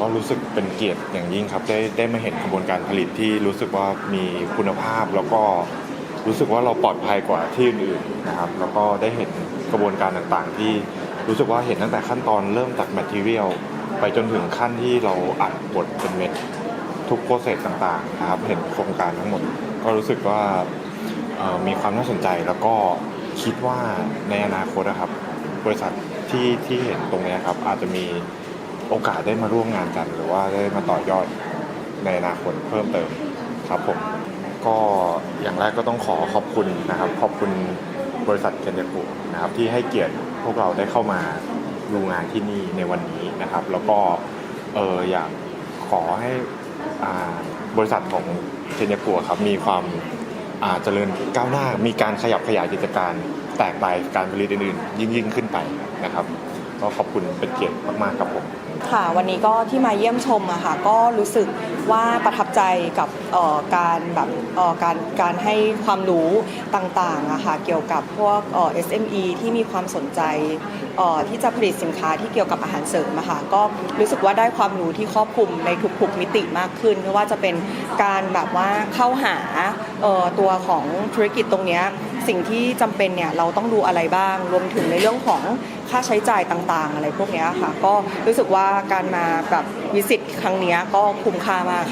ก็รู้สึกเป็นเกียรติอย่างยิ่งครับ ได้ได้มาเห็นกระบวนการผลิตที่รู้สึกว่ามีคุณภาพแล้วก็รู้สึกว่าเราปลอดภัยกว่าที่อื่นๆนะครับ แล้วก็ได้เห็นกระบวนการต่างๆ ที่รู้สึกว่าเห็นตั้งแต่ขั้นตอนเริ่มจาก material ไปจนถึงขั้นที่เราอัดบดเป็นเม็ดทุกโปรเซสต่างๆนะครับเห็นโครงการทั้งหมด ก็รู้สึกว่ามีความน่าสนใจแล้วก็คิดว่าในอนาคตนะครับ บริษัทที่ที่เห็นตรงนี้ครับอาจจะมี โอกาสได้มาร่วมงานกัน หรือว่าได้มาต่อยอดในอนาคตเพิ่มเติมครับผมก็อย่างแรกก็ต้องขอขอบคุณนะครับ ขอบคุณบริษัทเคนเดกุนะครับที่ให้เกียรติพวกเราได้เข้ามาดูงานที่นี่ในวันนี้นะครับ แล้วก็เอออยากขอให้บริษัทของเคนเดกุครับมีความอ่าเจริญก้าวหน้ามีการขยับขยายกิจการแตกไปการผลิตอื่นๆ ยิ่งยิ่งขึ้นไปนะครับ ก็ขอบคุณเป็นเกียรติมากๆครับผมค่ะวันนี้ก็ที่มาเยี่ยมชมอะค่ะก็รู้สึกว่าประทับใจกับออการแบบออการการให้ความรู้ต่างๆอะค่ะเกี่ยวกับพวกเอ่อ SME ที่มีความสนใจออที่จะผลิตสินค้าที่เกี่ยวกับอาหารเสริมอะค่ะก็รู้สึกว่าได้ความรู้ที่ครอบคลุมในทุกๆมิติมากขึ้นไม่ว่าจะเป็นการแบบว่าเข้าหาออตัวของธุรกิจตรงเนี้ย สิ่งที่จำเป็นเนี่ยเราต้องดูอะไรบ้าง รวมถึงในเรื่องของค่าใช้จ่ายต่าง ๆ อะไรพวกนี้ค่ะ ก็รู้สึกว่าการมาแบบวิสิตครั้งนี้ก็คุ้มค่ามาก